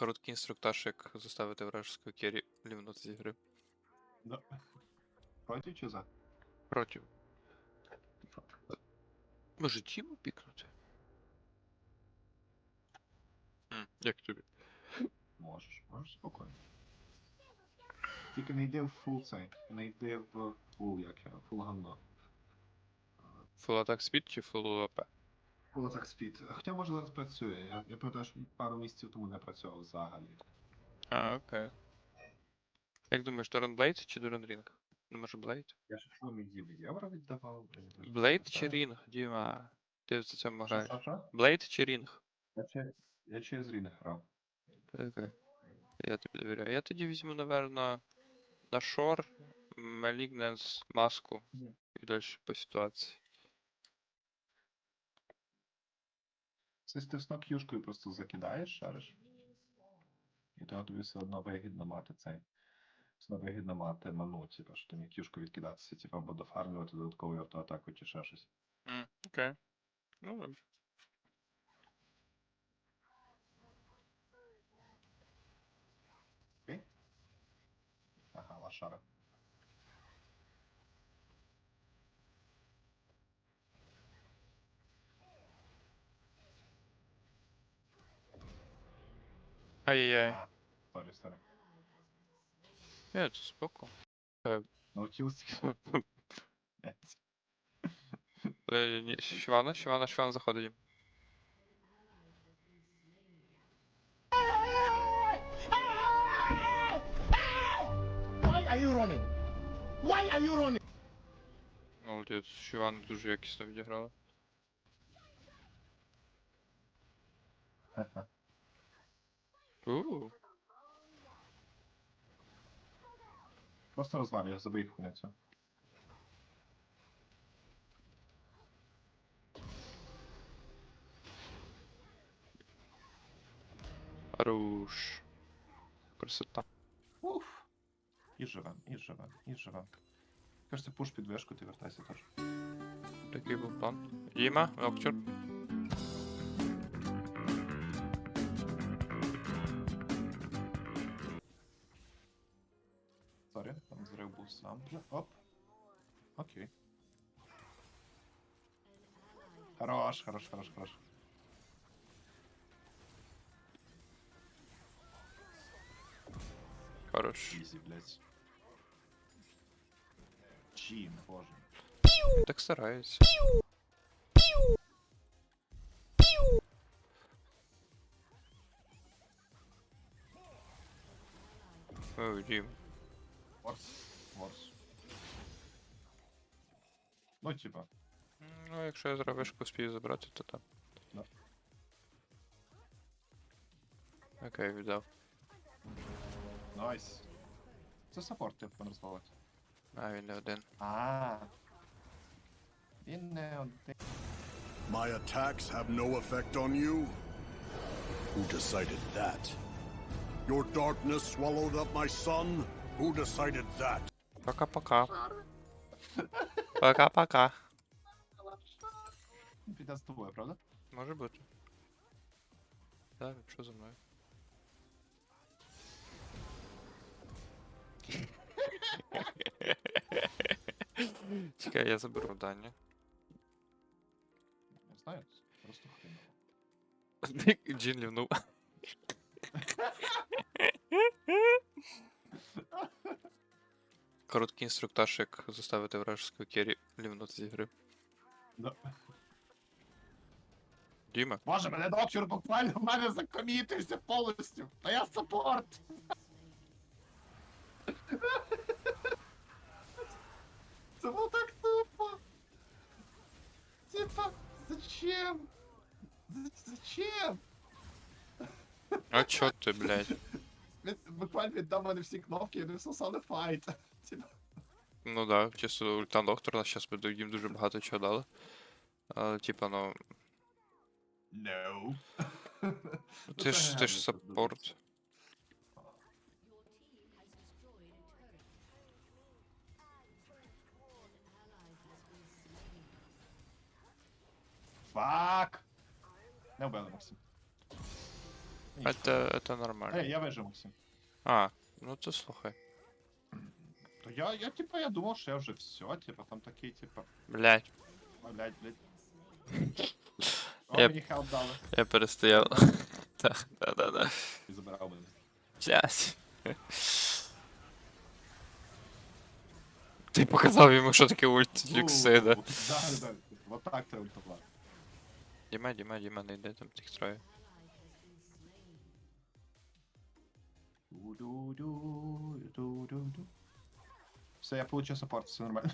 Короткий інструктаж, як заставити вражеского керрі лівнути зі гри. Да. Проти чи за? Проти. Може тіму пікнути? М, Як тобі? Можеш, можеш спокійно. Тільки не йди в фул цей, не йди в фул, як я, фул гамно. Full attack speed чи full АП? Атак спід. Хоча може зараз працює. Я, я пам'ятаю, що пару місяців тому не працював взагалі. А, окей. Як думаєш, Торрен Блейд чи Дурен Рінг? Ну, може Блейд? Я ж що мені євро віддавав. Блейд чи Рінг, Діма? Ти за цьому граєш. що, що? Блейд чи Рінг? Я, че- я через Рінг грав. Окей. Я тобі довіряю. Я тоді візьму, напевно, на Шор, Malignance, маску і далі по ситуації. Це ти сно к'юшкою просто закидаєш, шариш. І того тобі все одно вигідно мати цей. Все одно вигідно мати ману, типу, що тобі к'юшку відкидатися, типу, або дофармлювати додаткову автоатаку чи ще щось. Окей. Ну, добре. Окей? Ага, лошара. Ай-яй-яй. Сорі, сорі. Я тут споку. Наутілус. Е, Швана, Швана, Швана заходить. Why are you running? Why are you running? Молодець, Швана дуже якісно відіграла. Ууу. Просто розвалює, забий хуйню цю. Хорош. Красота. Уф. І живем, і живем, і живем. Кажеться, пуш під вишку, ти вертайся теж. Такий був план. Діма, Ноктюр. Хорош, хорош, хорош, хорош. Хорош. Ізі, блядь. Чим, боже. Так старається. Ой, Дім. Ворс. Ворс. Ну, типа. Ну, якщо я зараз вишку спію забрати, то так. Да. Окей, віддав. Найс. Це саппорт, розбавити. А, він не один. А. Він не один. My attacks have no effect on you? Who decided that? Your darkness swallowed up my sun? Who decided that? Пока-пока. Пока-пока. Піде з тобою, правда? Може бути. Так, що за мною? Чекай, я заберу дані. Не знаю, просто хреново. Джин лівнув. Короткий інструктаж, як заставити вражеского керрі лівнути зі гри. Да. Діма, Боже, мене доктор буквально в мене закомітився повністю. Та я саппорт. Це було так тупо. Типа, зачем? Зачем? а чо ти, блядь? Буквально віддав мене всі кнопки і не всосали файт. Типа. Ну да, чисто ультан доктор нас зараз їм дуже багато чого дали. Але типа, ну, No. ти ж ти ж саппорт. Фак. Не вбили Максим. Это, это нормально. Ей, я вижив, Максим. А, ну то слухай. То я, я, типа, я думав, що я вже все, типа, там такий, типа, Блять, а, блядь, блядь. О, Я- мені хелп дали. я перестояв. Так, да, да, да. І забирав мене. Блять. Ти показав йому, що таке ульт Люксида. Ну, Да, да, вот так треба ультувати. Діма, Діма, Діма, не йде там тих троє. Ду-ду-ду-ду-ду-ду. Все, я получил саппорт, все нормально.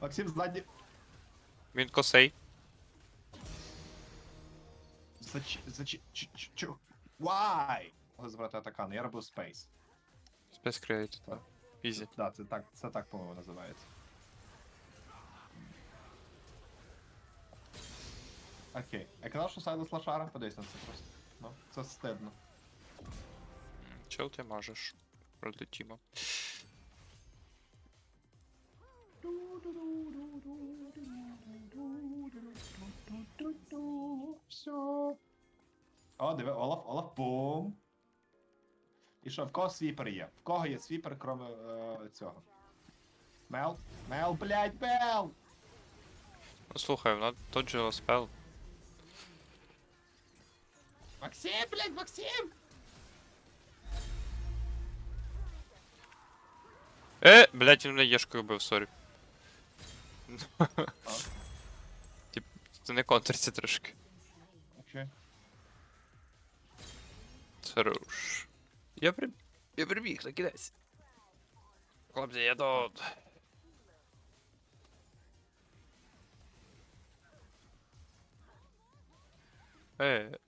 Максим ззаді. Він косей. Зач... Зач... ч- ч- чо? Why? Могли забрати атакану, я робив Space. Space Created. Так. Ізі. Да, це так, це так, по-моєму, називається. Окей. Я казав, що Сайлас Лошара? Подивись на це просто. Ну, це стидно. Чел ти можеш. Проти Тіма. Все. О, диви, Олаф, Олаф, бум. І що, в кого свіпер є? В кого є свіпер, крім е, цього? Мел? Мел, блядь, Мел! Ну слухай, вона тот же спел. Максим, блядь, Максим! Е, блять, він мене єшкою бив, сорі. Тип, це не контриться трошки. Окей. Хорош. Я при... Я прибіг, накидайся. Хлопці, я тут. Е,